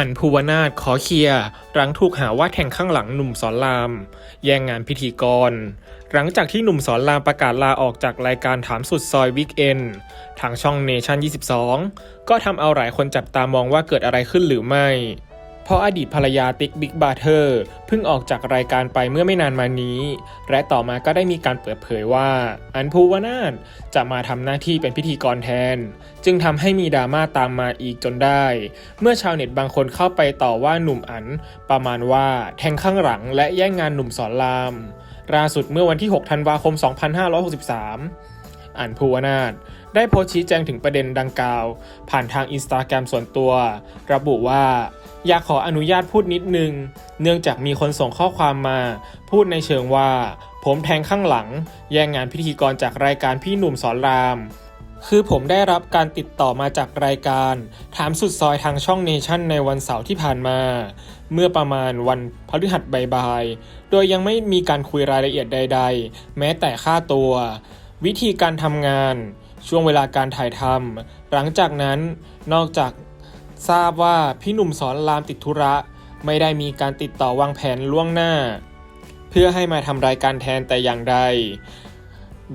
อันภูวนาถขอเคลียร์หลังถูกหาว่าแทงข้างหลังหนุ่มสอนราม แย่งงานพิธีกร หลังจากที่หนุ่มสอนรามประกาศลาออกจากรายการถามสุดซอยวิกเอนทางช่องเนชั่น 22 ก็ทำเอาหลายคนจับตามองว่าเกิดอะไรขึ้นหรือไม่ เพราะอดีตภรรยาติ๊กบิ๊กบาร์เทอร์เพิ่งออกจากรายการไปเมื่อไม่นานมานี้ และต่อมาก็ได้มีการเปิดเผยว่า อันภูวนาถจะมาทำหน้าที่เป็นพิธีกรแทน จึงทำให้มีดราม่าตามมาอีกจนได้ เมื่อชาวเน็ตบางคนเข้าไปต่อว่าหนุ่มอัน ประมาณว่าแทงข้างหลังและแย่งงานหนุ่มสอนรามล่าสุดเมื่อวันที่ 6 ธันวาคม 2563อันภูวนาถ ได้โพสชี้แจงถึงประเด็นดังกล่าว ผ่านทางอินสตาแกรมส่วนตัว ระบุว่า อยากขออนุญาตพูดนิดนึง เนื่องจากมีคนส่งข้อความมา พูดในเชิงว่า ผมแทงข้างหลัง แย่งงานพิธีกรจากรายการพี่หนุ่มสอนราม คือผมได้รับการติดต่อมาจากรายการ ถามสุดซอยทางช่องเนชั่นในวันเสาร์ที่ผ่านมา เมื่อประมาณวันพฤหัสบ่ายๆโดยยังไม่มีการคุยรายละเอียดใด ๆ แม้แต่ค่าตัว วิธีการทำงาน ช่วงเวลาการถ่ายทำหลังจากนั้นนอกจากทราบว่าพี่หนุ่มสอนรามติดธุระ ไม่ได้มีการติดต่อวางแผนล่วงหน้า เพื่อให้มาทำรายการแทนแต่อย่างใด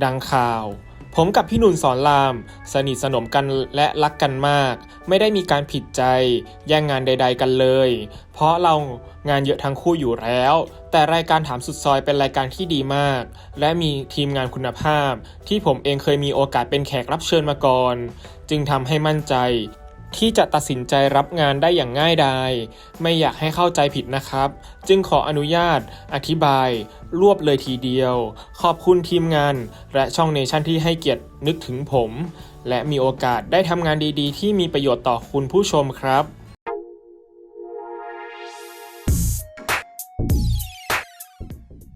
ดังข่าว ผมกับพี่หนุ่มสอนราม สนิทสนมกันและรักกันมาก ไม่ได้มีการผิดใจแย่งงานใด ๆ กันเลย เพราะเรางานเยอะทั้งคู่อยู่แล้ว แต่รายการถามสุดซอยเป็นรายการที่ดีมาก และมีทีมงานคุณภาพ ที่ผมเองเคยมีโอกาสเป็นแขกรับเชิญมาก่อน จึงทำให้มั่นใจ ที่จะตัดสินใจรับงานได้อย่างง่ายดาย ไม่อยากให้เข้าใจผิดนะครับ จึงขออนุญาตอธิบาย รวบเลยทีเดียว ขอบคุณทีมงาน และช่องเนชั่นที่ให้เกียรตินึกถึงผม และมีโอกาสได้ทำงานดีๆ ที่มีประโยชน์ต่อคุณผู้ชมครับ